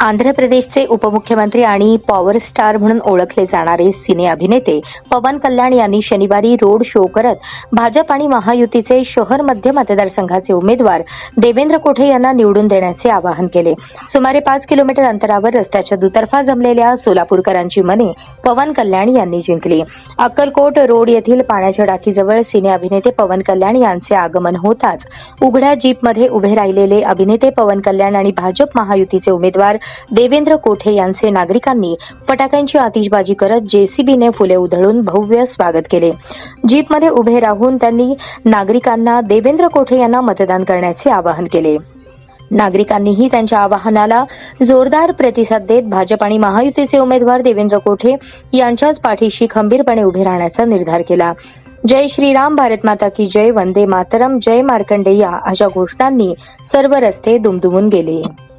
आंध्र प्रदेशचे उपमुख्यमंत्री आणि पॉवर स्टार म्हणून ओळखले जाणारे सिने अभिनेते पवन कल्याण यांनी शनिवारी रोड शो करत भाजप आणि महायुतीचे शहर मध्य मतदारसंघाचे उमेदवार देवेंद्र कोठे यांना निवडून देण्याचे आवाहन केले. सुमारे पाच किलोमीटर अंतरावर रस्त्याच्या दुतर्फा जमलेल्या सोलापूरकरांची मने पवन कल्याण यांनी जिंकली. अक्कलकोट रोड येथील पाण्याच्या टाकीजवळ सिने अभिनेते पवन कल्याण यांचे आगमन होताच उघड्या जीपमध्ये उभे राहिलेले अभिनेते पवन कल्याण आणि भाजप महायुतीचे उमेदवार देवेंद्र कोठे यांचे नागरिकांनी फटाक्यांची आतिषबाजी करत जेसीबीने फुले उधळून भव्य स्वागत केले. जीपमध्ये उभे राहून त्यांनी नागरिकांना देवेंद्र कोठे यांना मतदान करण्याचे आवाहन केले. नागरिकांनीही त्यांच्या आवाहनाला जोरदार प्रतिसाद देत भाजप आणि महायुतीचे उमेदवार देवेंद्र कोठे यांच्याच पाठीशी खंबीरपणे उभे राहण्याचा निर्धार केला. जय श्रीराम भारत माता की जय वंदे मातरम जय मार्कंडेया अशा घोषणांनी सर्व रस्ते दुमदुमून गेले.